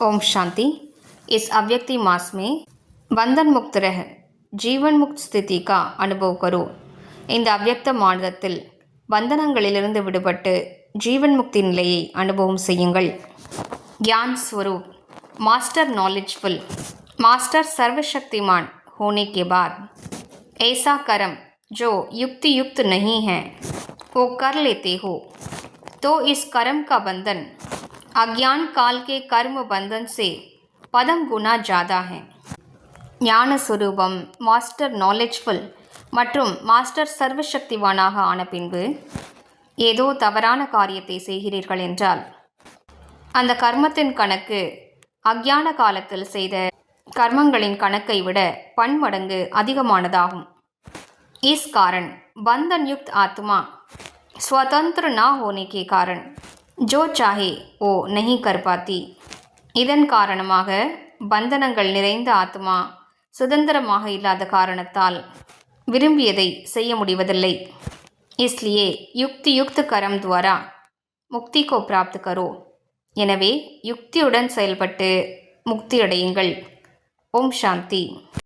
ओम शांति इस अव्यक्ति मास में बंधन मुक्त रह ஜீவன் முக்த் ஸ்திதி கா அனுபவ் கரோ இந்த அவ்யக்த மாநிலத்தில் பந்தனங்களிலிருந்து விடுபட்டு ஜீவன் முக்தி நிலையை அனுபவம் செய்யுங்கள் ज्ञान स्वरूप मास्टर नॉलेजफुल मास्टर सर्वशक्तिमान होने के बाद ऐसा कर्म जो युक्ति युक्त नहीं है वो कर लेते हो तो इस कर्म का बंधन अज्ञान काल के कर्म बंधन से पदम गुना ज़्यादा है ஞான சுரூபம் மாஸ்டர் நாலேஜ்ஃபுல் மற்றும் மாஸ்டர் சர்வசக்திவானாக ஆன பின்பு ஏதோ தவறான காரியத்தை செய்கிறீர்கள் என்றால் அந்த கர்மத்தின் கணக்கு அக்ஞான காலத்தில் செய்த கர்மங்களின் கணக்கை விட பன்மடங்கு அதிகமானதாகும் इस कारण बंधन युक्त आत्मा स्वतंत्र ना होने के कारण ஜோ சாஹே ஓ நஹி கர்பாத்தி இதன் காரணமாக பந்தனங்கள் நிறைந்த ஆத்மா சுதந்திரமாக இல்லாத காரணத்தால் விரும்பியதை செய்ய முடிவதில்லை. இஸ்லியே யுக்தி யுக்த கரம் துவாரா முக்திக்கோ பிராப்து கரோ. எனவே யுக்தியுடன் செயல்பட்டு முக்தியடையுங்கள். ஓம் சாந்தி.